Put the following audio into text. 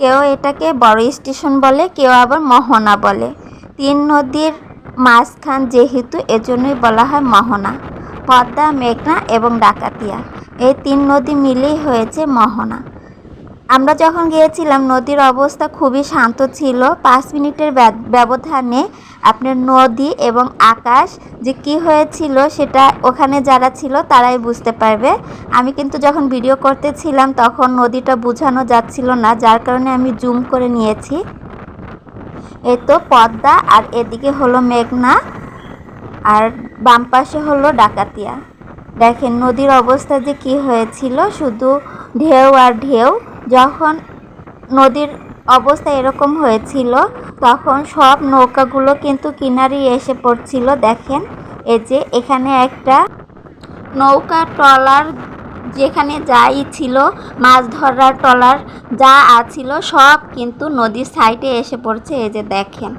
কেউ এটাকে বড় স্টেশন বলে, কেউ আবার মোহনা বলে। তিন নদীর মাঝখান যেহেতু, এজন্যই বলা হয় মোহনা। পদ্মা, মেঘনা এবং ডাকাতিয়া। এই তিন নদী মিলেই হয়েছে মোহনা। আমরা যখন গিয়েছিলাম, নদীর অবস্থা খুবই শান্ত ছিল। পাঁচ মিনিটের ব্যব- ব্যবধানে আপনার নদী এবং আকাশ যে কি হয়েছিল সেটা ওখানে যারা ছিল তারাই বুঝতে পারবে। আমি কিন্তু যখন ভিডিও করতেছিলাম তখন নদীটা বোঝানো যাচ্ছিল না, যার কারণে আমি জুম করে নিয়েছি। এ তো পদ্মা আর এদিকে হলো মেঘনা আর বাম পাশে হলো ডাকাতিয়া। দেখেন নদীর অবস্থা যে কি হয়েছিল, শুধু ঢেউ আর ঢেউ। যখন নদীর অবস্থা এরকম হয়েছিল, তখন সব নৌকাগুলো কিন্তু কিনারে এসে পড়ছিল। দেখেন, এই যে এখানে একটা নৌকা ট্রলার যেখানে যাই ছিল, মাছ ধরার ট্রলার যা আছিল, সব কিন্তু নদীর সাইডে এসে পড়ছে। এই যে দেখেন